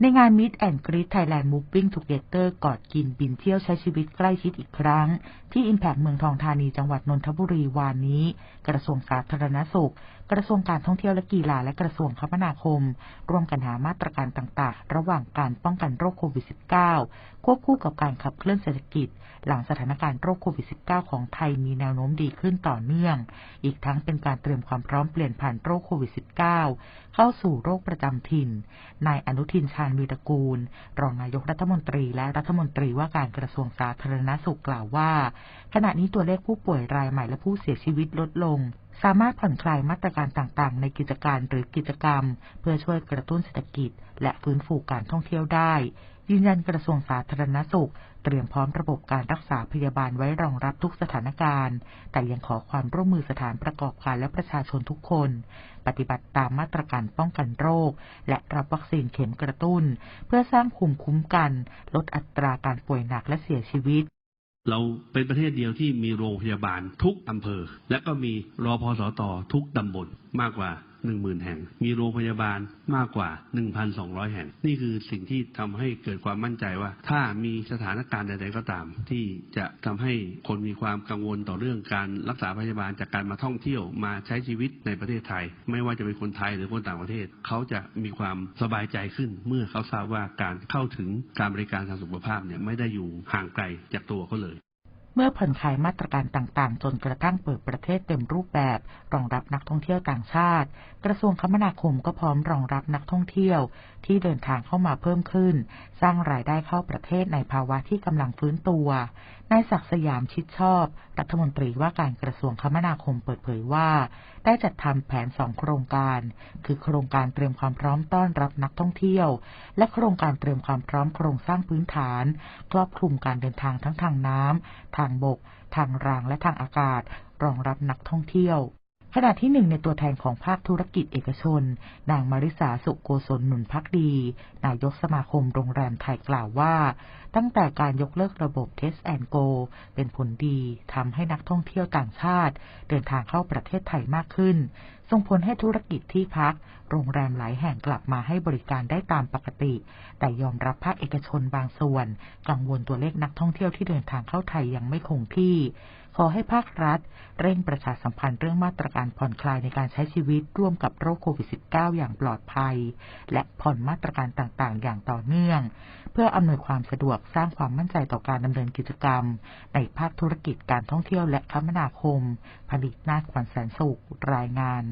ในงาน Meet and Greet Thailand Moving Together กอดกินบินเที่ยวใช้ชีวิตใกล้ชิดอีกครั้ง ที่ Impact เมืองทองธานีจังหวัดนนทบุรีวานนี้ กระทรวงสาธารณสุข กระทรวงการท่องเที่ยวและกีฬาและกระทรวงคมนาคม ร่วมกันหามาตรการต่างๆ ระหว่างการป้องกันโรคโควิด -19 ควบคู่กับการขับเคลื่อนเศรษฐกิจ หลังสถานการณ์โรคโควิด -19 ของไทยมีแนวโน้มดีขึ้นต่อเนื่อง อีกทั้งเป็นการเตรียมความพร้อมเปลี่ยนผ่านโรคโควิด -19 เข้าสู่โรคประจำถิ่น นายอนุทินชาญวีรกูล รองนายกรัฐมนตรีและรัฐมนตรีว่าการกระทรวงสาธารณสุขกล่าวว่า ขณะนี้ตัวเลขผู้ป่วยรายใหม่และผู้เสียชีวิตลดลง สามารถผ่อนคลายมาตรการต่างๆ ในกิจการหรือกิจกรรม เพื่อช่วยกระตุ้นเศรษฐกิจ และฟื้นฟูการท่องเที่ยวได้ ยืนยันกระทรวงสาธารณสุข เตรียมพร้อมระบบการรักษาพยาบาลไว้รองรับทุกสถานการณ์ แต่ยังขอความร่วมมือสถานประกอบการและประชาชนทุกคน ปฏิบัติตามมาตรการป้องกันโรค และรับวัคซีนเข็มกระตุ้น เพื่อสร้างภูมิคุ้มกัน ลดอัตราการป่วยหนักและเสียชีวิต เราเป็นประเทศเดียวที่มีโรงพยาบาลทุกอำเภอและก็มีรอพอสตทุกตำบลมากกว่า 1 0,000แห่ง มีโรงพยาบาลมากกว่า1,200แห่ง นี่คือสิ่งที่ทำให้เกิดความมั่นใจว่า ถ้ามีสถานการณ์ใดๆก็ตาม ที่จะทำให้คนมีความกังวลต่อเรื่องการรักษาพยาบาลจากการมาท่องเที่ยวมาใช้ชีวิตในประเทศไทย ไม่ว่าจะเป็นคนไทยหรือคนต่างประเทศ เขาจะมีความสบายใจขึ้น เมื่อเขาทราบว่าการเข้าถึงการบริการทางสุขภาพเนี่ยไม่ได้อยู่ห่างไกลจากตัวเขาเลย เมื่อผ่อนคลายมาตรการต่างๆ จนกระทั่งเปิดประเทศเต็มรูปแบบ รองรับนักท่องเที่ยวต่างชาติ กระทรวงคมนาคมก็พร้อมรองรับนักท่องเที่ยว ที่เดินทางเข้ามาเพิ่มขึ้น สร้างรายได้เข้าประเทศในภาวะที่กำลังฟื้นตัวนายศักสยามชิดชอบ รัฐมนตรีว่าการกระทรวงคมนาคมเปิดเผยว่า ได้จัดทำแผนสองโครงการ คือโครงการเตรียมความพร้อมต้อนรับนักท่องเที่ยว และโครงการเตรียมความพร้อมโครงสร้างพื้นฐาน ครอบคลุมการเดินทางทั้งทางน้ำทางบก ทางรางและทางอากาศ รองรับนักท่องเที่ยว ขณะที่หนึ่งในตัวแทนของภาคธุรกิจเอกชน นางมาริสาสุโกศลหนุนพักดี นายกสมาคมโรงแรมไทยกล่าวว่า ตั้งแต่การยกเลิกระบบ Test and Go เป็นผลดีทำให้นักท่องเที่ยวต่างชาติ เดินทางเข้าประเทศไทยมากขึ้นส่งผลให้ธุรกิจที่พัก โรงแรมหลายแห่งกลับมาให้บริการได้ตามปกติ แต่ยอมรับภาคเอกชนบางส่วน กังวลตัวเลขนักท่องเที่ยวที่เดินทางเข้าไทยยังไม่คงที่ ขอให้ภาครัฐ เร่งประชาสัมพันธ์เรื่องมาตรการผ่อนคลายในการใช้ชีวิตร่วมกับโรคโควิด -19 อย่างปลอดภัย และผ่อนมาตรการต่างๆ อย่างต่อเนื่อง เพื่ออำนวยความสะดวกสร้างความมั่นใจต่อการดำเนินกิจกรรม ในภาคธุรกิจการท่องเที่ยวและคมนาคม ผลิตนาถขวัญแสนสุขรายงาน